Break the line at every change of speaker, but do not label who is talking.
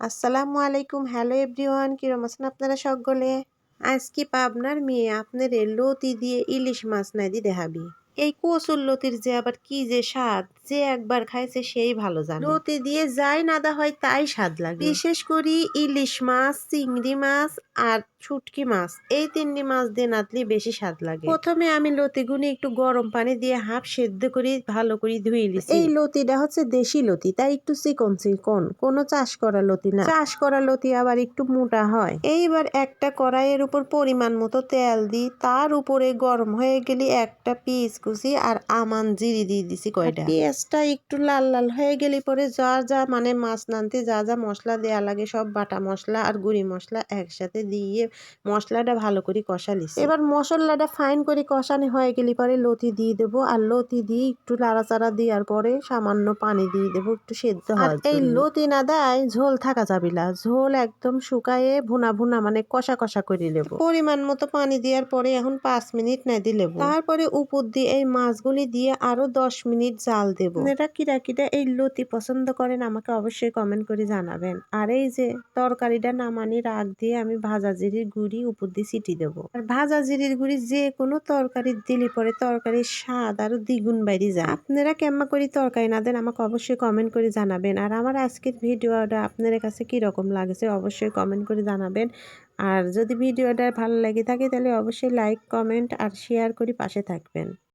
আসসালামু আলাইকুম। Hello everyone, কিরম আছেন আপনারা সকলে? আজকে পাবনার মেয়ে আপনার লতি দিয়ে ইলিশ মাছ নাই দি দেখাবি। এই কচুর লতির যে আবার কি যে স্বাদ যে একবার খাইছে সেই ভালো জানে। লতি দিয়ে যাই নাদা হয় তাই স্বাদ লাগে। বিশেষ করি ইলিশ মাছ চিংড়ি মাছ আর শুটকি মাছ। এই তিনটি মাছ দিয়ে নাতলি বেশি স্বাদ লাগে। প্রথমে আমি লতি লতিগুনি একটু গরম পানি দিয়ে হাফ সেদ্ধ করে ভালো করে ধুয়ে নিছি। এই লতিটা হচ্ছে দেশি লতি তাই একটু চিকন চিকন। কোনো চাষ করা লতি না। চাষ করা লতি আবার একটু মোটা হয়। এইবার একটা কড়াইয়ের উপর পরিমাণ মতো তেল দিই তার উপরে গরম হয়ে গেলে একটা পিস কুচি আর আমান জিরি দিয়ে দিছি কয়টা। পেঁয়াজটা একটু লাল লাল হয়ে গেলে পরে যা যা মানে মাছ নানতে যা যা মশলা দেয়া লাগে সব বাটা মশলা আর গুঁড়ি মশলা একসাথে দিয়ে মশলাটা ভালো করে কষালিছি এবার মশলাটা ফাইন করে কষানি হয়ে গেলে পরে লতি দিয়ে দেবো আর লতি দিয়ে একটু লাড়াচাড়া দেওয়ার পরে সামান্য পানি দিয়ে দেবো একটু সেদ্ধ হয় এই লতি না দেয় ঝোল থাকা যাবে না ঝোল একদম শুকায়ে ভুনা ভুনা মানে কষা কষা করে নেব। পরিমাণ মতো পানি দেওয়ার পরে এখন পাঁচ মিনিট না দিলে তারপরে উপর দিয়ে এই মাছগুলি দিয়ে আরও দশ মিনিট জাল দেব। এটা কিরা কিরা এই লতি পছন্দ করেন, আমাকে অবশ্যই কমেন্ট করে জানাবেন। আর এই যে তরকারিটা নামানি রাগ দিয়ে আমি ভাজা জিরির গুড়ি উপর দিয়ে ছিটি দেবো। আর ভাজা জিরির গুড়ি যে কোনো তরকারি দিলে পরে তরকারির স্বাদ আরও দ্বিগুণ বাইরে যায়। আপনারা কেমন করে তরকারি না দেন, আমাকে অবশ্যই কমেন্ট করে জানাবেন। আর আমার আজকের ভিডিওটা আপনাদের কাছে কি রকম লাগছে অবশ্যই কমেন্ট করে জানাবেন। আর যদি ভিডিওটা ভালো লাগে থাকে, তাহলে অবশ্যই লাইক কমেন্ট আর শেয়ার করে পাশে থাকবেন।